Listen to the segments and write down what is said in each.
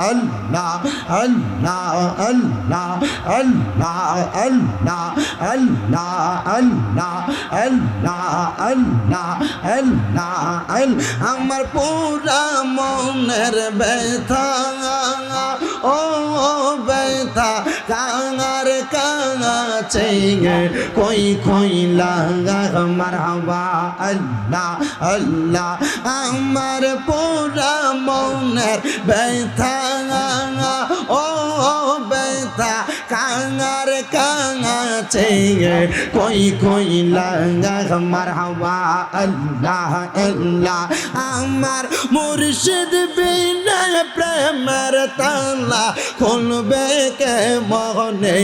আল্লাহ আল্লাহ আল্লাহ আল্লাহ আল্লাহ আল্লাহ আল্লাহ আল্লাহ আল্লাহ আল্লাহ আল আমার পুরা মনের ব্যথা नाचेंगे कोई कोई लगा मरहबा अल्लाह अल्लाह আমার পোড়া মনের ব্যথা ও ব্যথা, কাঙার, কাঙা চেয়ে কই কই লাগা আমার হওয়া, আল্লাহ আল্লাহ, আমার মুর্শিদ বিন প্রেমের তালা খুলবে কে মনে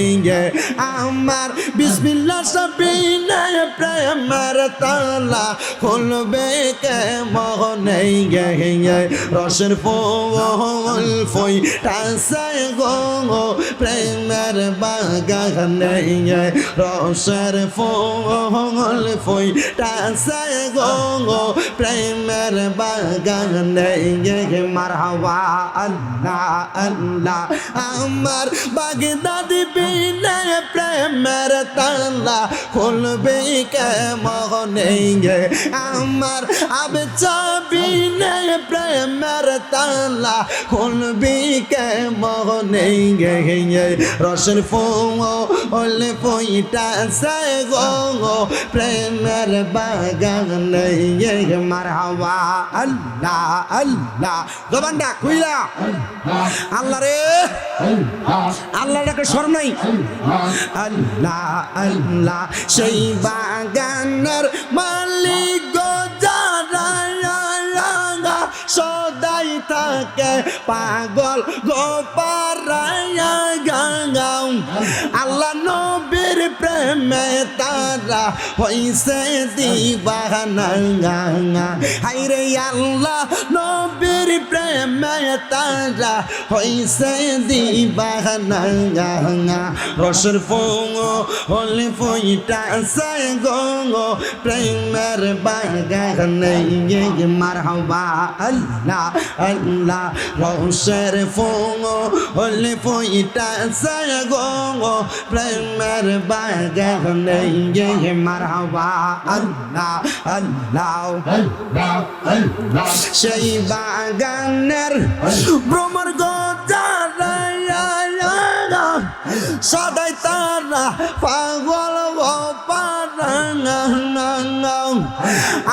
আমার বিসমিল্লা সবিনা প্রেমের তালা খুলবে কে মনে রসের ফুল ফই টাসায় গো প্রেমের বাগানে রসের ফুল ফই টাসায় গো প্রেমের বাগানে মারহাবা আল্লাহ আল্লাহ। আমার বাগদাদি বিনা প্রেমের তালা খুলবে কে মহনে আমার আব চাবিনে প্রেমের তালা খুলবে কে মহনে রসের ফুল ফইটা সে গো প্রেমের বাগানে মারহাবা, আল্লাহ আল্লাহ। জবানটা খুইলা আল্লাহ রে। আল্লাহ ডাকে স্মরণ নাই? আল্লাহ আল্লাহ, সেই বাগানের মালিক সদাই থাকে, পাগল গো পারায়া গাঙ্গাও আল্লাহ প্রেমে তারা হইছে দিবানা হাইরে আল্লাহ, নবীর প্রেমে তারা হইছে দিবানা রসর ফোঙ, হলে ফইটা সে গো প্রেমের বাগানে মারহাবা, আল্লাহ আল্লাহ। রসের ফোঙ, হলে ফইটা সে গো প্রেমের ये मरहबा अल्लाह अल्लाह अल्लाह अल्लाह সেই বাগানের ভ্রমর সদাই তারা পাগল পারা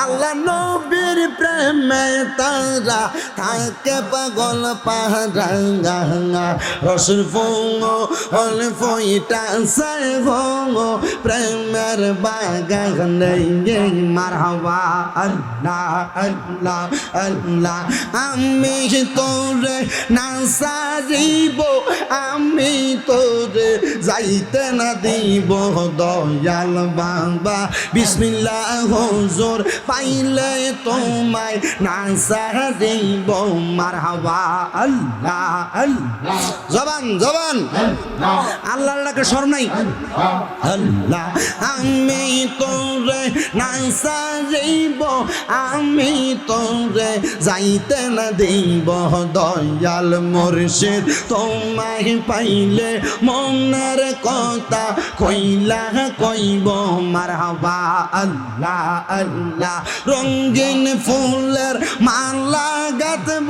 আল্লাহ নবী প্রেমে তারা থাকে পাগল পাহারাঙ্গা রসুল ফোঙ হল ফইটা সে গো প্রেমের বাগানে মারহাবা আল্লাহ আল্লাহ আল্লাহ আমি তোরে না সারিব আমি তোরে যাইতে না দিব দয়াল বাবা। বিসমিল্লাহ হুজুর, পাইলে তোমায় না সারিব মারহাবা, আল্লাহ আল্লাহ। জবান জবান। আল্লাহ ডাকে স্মরণ নাই? আল্লাহ, আমি তোরে না সারিব আমি তোরে যাইতে না দিব। দয়াল মুর্শিদ, তোমায় পাইলে মনের কথা কইলা কইব, মারহাবা, আল্লাহ আল্লাহ। রঙিন ফুলের মালা গাতব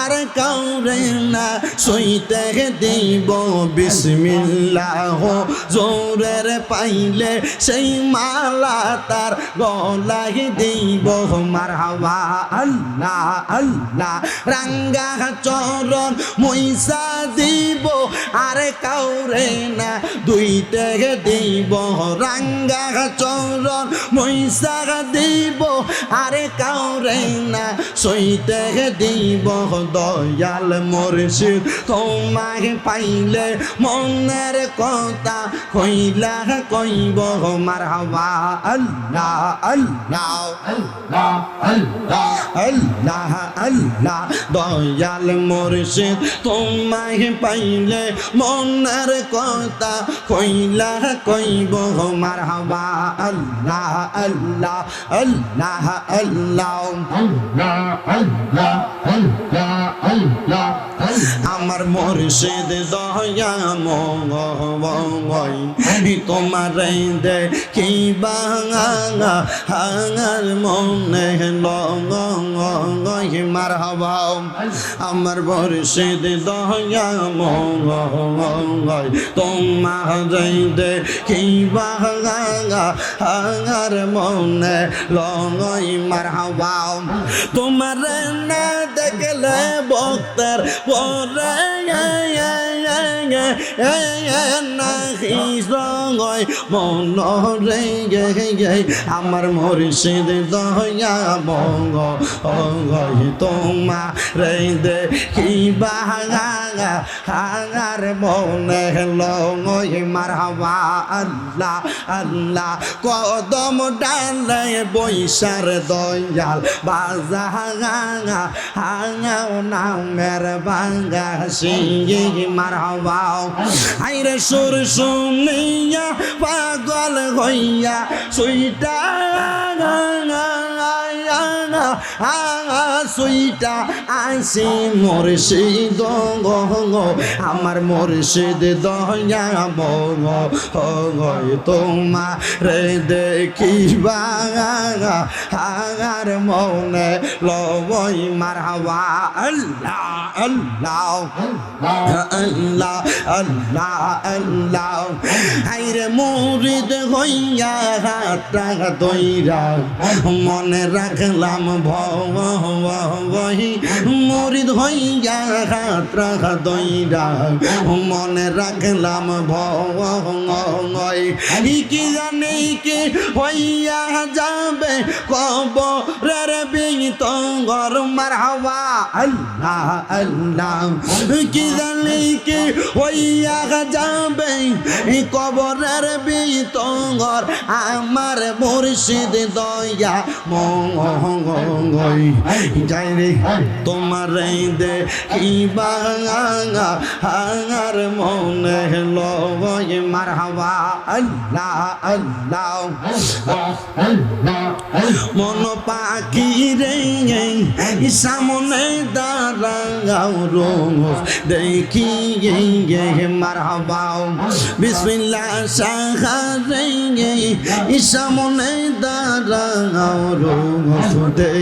আর কাউরে না সইতে দিব। বিসমিল্লাহ, জোরের পাইলে সেই মালা তার গলায় দিব। মারহাবা, আল্লাহ আল্লাহ। রাঙ্গা চরণ মইসা দিব, আর কাউরে না দুইতে দিব, রাঙ্গা চরণ মইসা দিব, আর কাউরে না। সইতে দিব, দয়াল মুর্শিদ, তোমাকে পাইলে মনের কথা কইলা কইব, মারহাবা, আল্লাহ আল্লাহ আল্লাহ আল্লাহ আল্লাহ আল্লাহ দয়াল মুর্শিদ তোমায় পাইলে মনের কথা কইলা কইব মারহাবা আল্লাহ আল্লাহ আল্লাহ আল্লাহ আল্লাহ আল্লাহ আল্লাহ আল্লাহ আমার মুর্শিদ দয়া মঙ্গই তোমার দে কি বাঙা হাঙার মনে লঙ্গই মার হবাও আমার মুর্শিদ দয়া মঙ্গই তোমার দে কি বাঙা হাঙার মনে লঙ্গই মার হবাও তোমার দেখলে ভক্তের পরে আমার মুর্শিদ দয়া বঙ্গ অঙ্গই তোমা রে দে কি বাঙা হাঙার মনে লঙ্গই আল্লাহ আল্লাহ কদম ডালে বৈশার দয়াল বাজা হাঙা হাঙাও নামের বাঙ্গা সিঙ্গি মার হওয়াও আইরে সুর সোমা পাগল হইয়া সুইটা সুইটা আইসি মুর্শিদ আমার মুর্শিদ দয়া বঙ্গ তোমা রে দেখিবা হাগার মনে লবই মার আল্লাহ আল্লাহ আল্লাহ আল্লাহ। হাইরে মুরিদ হইয়া দইরা মনে রাখলাম ভবহি মুরিদ হইয়া হাটা দইরা মনে রাখলাম ভবই কি জানি কি হইয়া যাবে? কবরের বিতঙ্গর মার হাওয়া। আল্লাহ আল্লাহ। কি জানি কি হইয়া যাবে? কবরের বিতঙ্গর আমার মুর্শিদ দয়া। মঙ্গই যাই রে তোমার দে কি বাঙা হাঙার মনে লবই মার হাওয়া আল্লাহ আল্লাহ। মন পাখি রে সামনে দাঁড়াও রোজ দেখি গে মার হবাও বিসমিল্লা সাহারে সামনে দাঁড়াও রোজ দেখি